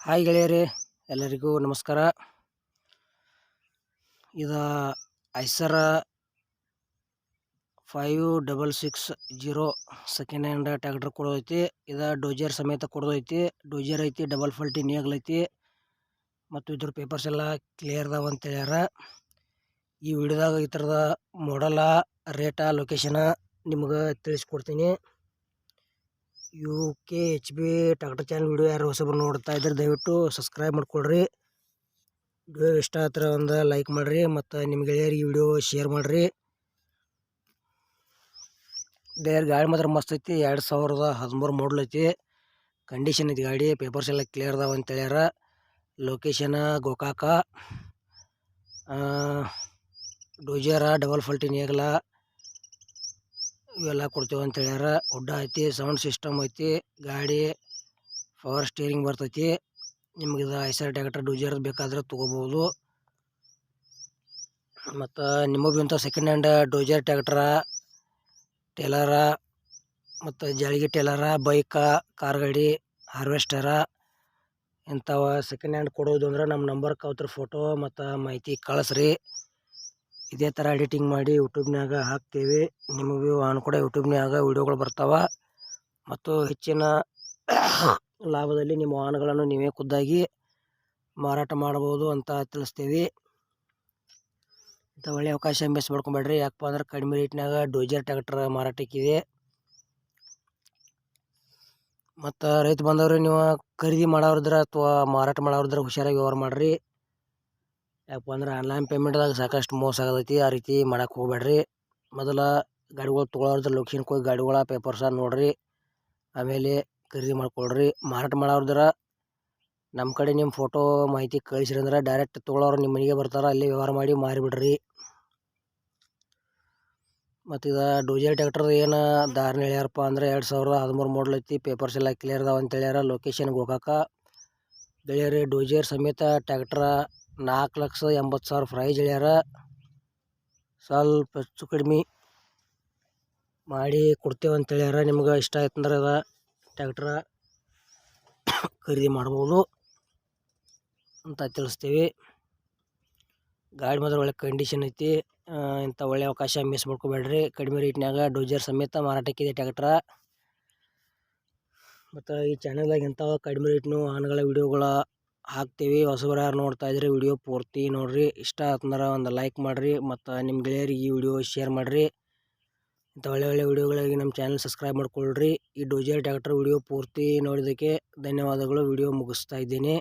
Hi ಗೆಳೆಯರೇ, ಎಲ್ಲರಿಗೂ ನಮಸ್ಕಾರ. ಇದು Eicher five double six zero second hand tractor ಕೊಡೋದೈತಿ. ಇದು ಡೋಜರ್ ಸಮೇತ ಕೊಡೋದೈತಿ. ಡೋಜರ್ ಐತಿ, ಡಬಲ್ ಫಲ್ಟಿ ನೇಗ್ಲೈತಿ ಮತ್ತು ಇದ್ರ ಪೇಪರ್ಸ್ ಎಲ್ಲ ಕ್ಲಿಯರ್ ಅದಾವ ಅಂತ ಹೇಳ್ಯಾರ. ಈ ವಿಡಿಯೋದಾಗ ಈ ಥರದ ಮಾಡಲ ರೇಟ ಲೊಕೇಶನ ನಿಮ್ಗೆ ತಿಳಿಸ್ಕೊಡ್ತೀನಿ. U K H B tractor channel video ಯಾರು ಹೊಸಬ್ರು ನೋಡ್ತಾ ಇದ್ರೆ ದಯವಿಟ್ಟು ಸಬ್ಸ್ಕ್ರೈಬ್ ಮಾಡ್ಕೊಳ್ರಿ. ವಿಡಿಯೋ ಇಷ್ಟ ಆದ್ರೆ ಒಂದು ಲೈಕ್ ಮಾಡಿರಿ ಮತ್ತು ನಿಮ್ಮ ಗೆಳೆಯರಿಗೆ ವಿಡಿಯೋ ಶೇರ್ ಮಾಡಿರಿ. ಗೆಳೆಯರ್ ಗಾಡಿ ಮಾತ್ರ ಮಸ್ತ್ ಐತಿ, ಎರಡು ಸಾವಿರದ ಹದಿಮೂರು ಮಾಡಲ್ ಐತಿ. ಕಂಡೀಷನ್ ಐತಿ ಗಾಡಿ ಪೇಪರ್ಸ್ ಎಲ್ಲ ಕ್ಲಿಯರ್ ಅದಾವ ಅಂತ ಹೇಳ್ಯಾರ. ಲೊಕೇಶನ್ ಗೋಕಾಕ ಡೋಜರ ಡಬಲ್ ಫಲ್ಟಿನ್ ಏಗಲ ಇವೆಲ್ಲ ಕೊಡ್ತೇವೆ ಅಂತ ಹೇಳ್ಯಾರ. ಉಡ್ಡ ಐತಿ, ಸೌಂಡ್ ಸಿಸ್ಟಮ್ ಐತಿ, ಗಾಡಿ, ಪವರ್ ಸ್ಟೀರಿಂಗ್ ಬರ್ತೈತಿ. ನಿಮ್ಗೆ ಇದು ಐಸರ್ ಟ್ಯಾಕ್ಟರ್, ಡೂಜರ್ ಬೇಕಾದ್ರೆ ತೊಗೋಬೋದು. ಮತ್ತು ನಿಮಗೆ ಇಂಥ second hand dozer tractor, trailer, ಮತ್ತು ಜಾಳಿಗೆ ಟೇಲರ, ಬೈಕ, ಕಾರ್ ಗಾಡಿ, ಹಾರ್ವೆಸ್ಟರ, ಇಂಥವ ಸೆಕೆಂಡ್ ಹ್ಯಾಂಡ್ ಕೊಡೋದು ಅಂದ್ರೆ ನಮ್ಮ ನಂಬರ್ ಅವತ್ರ ಫೋಟೋ ಮತ್ತು ಮಾಹಿತಿ ಕಳಿಸ್ರಿ. ಇದೇ ಥರ ಎಡಿಟಿಂಗ್ ಮಾಡಿ ಯೂಟ್ಯೂಬ್ನಾಗ ಹಾಕ್ತೀವಿ. ನಿಮಗೂ ಅನುಕೂಲ ಯೂಟ್ಯೂಬ್ನಾಗ ವೀಡಿಯೋಗಳು ಬರ್ತಾವೆ. ಮತ್ತು ಹೆಚ್ಚಿನ ಲಾಭದಲ್ಲಿ ನಿಮ್ಮ ವಾಹನಗಳನ್ನು ನೀವೇ ಖುದ್ದಾಗಿ ಮಾರಾಟ ಮಾಡ್ಬೋದು ಅಂತ ತಿಳಿಸ್ತೀವಿ. ಇಂಥ ಒಳ್ಳೆಯ ಅವಕಾಶ ಮಿಸ್ ಮಾಡ್ಕೊಬೇಡ್ರಿ. ಯಾಕಪ್ಪ ಅಂದ್ರೆ ಕಡಿಮೆ ರೇಟ್ನಾಗ ಡೋಜರ್ ಟ್ಯಾಕ್ಟರ್ ಮಾರಾಟಕ್ಕಿದೆ ಮತ್ತು ರೈತ ಬಂದವರು ನೀವು ಖರೀದಿ ಮಾಡೋರಿದ್ರೆ ಅಥವಾ ಮಾರಾಟ ಮಾಡೋರಿದ್ರೆ ಹುಷಾರಾಗಿ ವ್ಯವಹಾರ ಮಾಡಿರಿ. ಯಾಕಪ್ಪ ಅಂದ್ರೆ ಆನ್ಲೈನ್ ಪೇಮೆಂಟ್ದಾಗ ಸಾಕಷ್ಟು ಮೋಸ ಆಗತೈತಿ. ಆ ರೀತಿ ಮಾಡಕ್ಕೆ ಹೋಗ್ಬೇಡ್ರಿ. ಮೊದಲ ಗಾಡಿಗಳು ತೊಗೊಳೋರ್ದು ಲೊಕೇಶನ್ಗೆ ಹೋಗಿ ಗಾಡಿಗಳ ಪೇಪರ್ಸ ನೋಡಿರಿ. ಆಮೇಲೆ ಖರೀದಿ ಮಾಡ್ಕೊಳ್ರಿ. ಮಾರಾಟ ಮಾಡೋರ್ದ್ರ ನಮ್ಮ ಕಡೆ ನಿಮ್ಮ ಫೋಟೋ ಮಾಹಿತಿ ಕಳಿಸ್ರಿ ಅಂದ್ರೆ ಡೈರೆಕ್ಟ್ ತೊಗೊಳೋರು ನಿಮ್ಮ ಮನೆಗೆ ಬರ್ತಾರೆ. ಅಲ್ಲಿ ವ್ಯವಹಾರ ಮಾಡಿ ಮಾರಿಬಿಡ್ರಿ. ಮತ್ತು ಇದು ಡೋಜರ್ ಟ್ಯಾಕ್ಟರ್ ಏನು ದಾರಿನ ಹೇಳ್ಯಾರಪ್ಪ ಅಂದ್ರೆ ಎರಡು ಸಾವಿರದ ಹದಿಮೂರು ಮಾಡಲ್ ಐತಿ. ಪೇಪರ್ಸ್ ಎಲ್ಲ ಕ್ಲಿಯರ್ ಅದಾವ ಅಂತ ಹೇಳ್ಯಾರ. ಲೊಕೇಶನ್ಗೆ ಹೋಗಾಕ ಬೆಳೆಯರಿ ಡೋಜರ್ ಸಮೇತ ಟ್ಯಾಕ್ಟ್ರ ನಾಲ್ಕು ಲಕ್ಷ ಎಂಬತ್ತು ಸಾವಿರ ಪ್ರೈಜ್ ಹೇಳ್ಯಾರ. ಸ್ವಲ್ಪ ಹೆಚ್ಚು ಕಡಿಮೆ ಮಾಡಿ ಕೊಡ್ತೇವೆ ಅಂತ ಹೇಳ್ಯಾರ. ನಿಮ್ಗೆ ಇಷ್ಟ ಆಯ್ತಂದ್ರೆ ಅದ ಟ್ಯಾಕ್ಟ್ರ ಖರೀದಿ ಮಾಡ್ಬೋದು ಅಂತ ತಿಳಿಸ್ತೀವಿ. ಗಾಡಿ ಮಾತ್ರ ಒಳ್ಳೆ ಕಂಡೀಷನ್ ಐತಿ. ಇಂಥ ಒಳ್ಳೆ ಅವಕಾಶ ಮಿಸ್ ಮಾಡ್ಕೋಬೇಡ್ರಿ. ಕಡಿಮೆ ರೇಟ್ನಾಗ ಡೋಜರ್ ಸಮೇತ ಮಾರಾಟಕ್ಕಿದೆ ಟ್ಯಾಕ್ಟ್ರ ಮತ್ತು ಈ ಚಾನಲ್ದಾಗ ಇಂಥ ಕಡಿಮೆ ರೇಟ್ನು ಆನ್ಗಳ ವಿಡಿಯೋಗಳ ಹಾಕ್ತೀವಿ. ಹೊಸಬರ ಯಾರು ನೋಡ್ತಾ ಇದ್ರೆ ವಿಡಿಯೋ ಪೂರ್ತಿ ನೋಡ್ರಿ. ಇಷ್ಟ ಆತಂದ್ರೆ ಒಂದು ಲೈಕ್ ಮಾಡಿರಿ ಮತ್ತು ನಿಮ್ಮ ಗೆಳೆಯರಿಗೆ ಈ ವಿಡಿಯೋ ಶೇರ್ ಮಾಡಿರಿ. ಇಂಥ ಒಳ್ಳೆ ಒಳ್ಳೆ ವಿಡಿಯೋಗಳಿಗೆ ನಮ್ಮ ಚಾನಲ್ ಸಬ್ಸ್ಕ್ರೈಬ್ ಮಾಡ್ಕೊಳ್ರಿ. ಈ ಡೋಜರ್ ಟ್ಯಾಕ್ಟರ್ ವಿಡಿಯೋ ಪೂರ್ತಿ ನೋಡಿದ್ದಕ್ಕೆ ಧನ್ಯವಾದಗಳು. ವಿಡಿಯೋ ಮುಗಿಸ್ತಾ ಇದ್ದೀನಿ.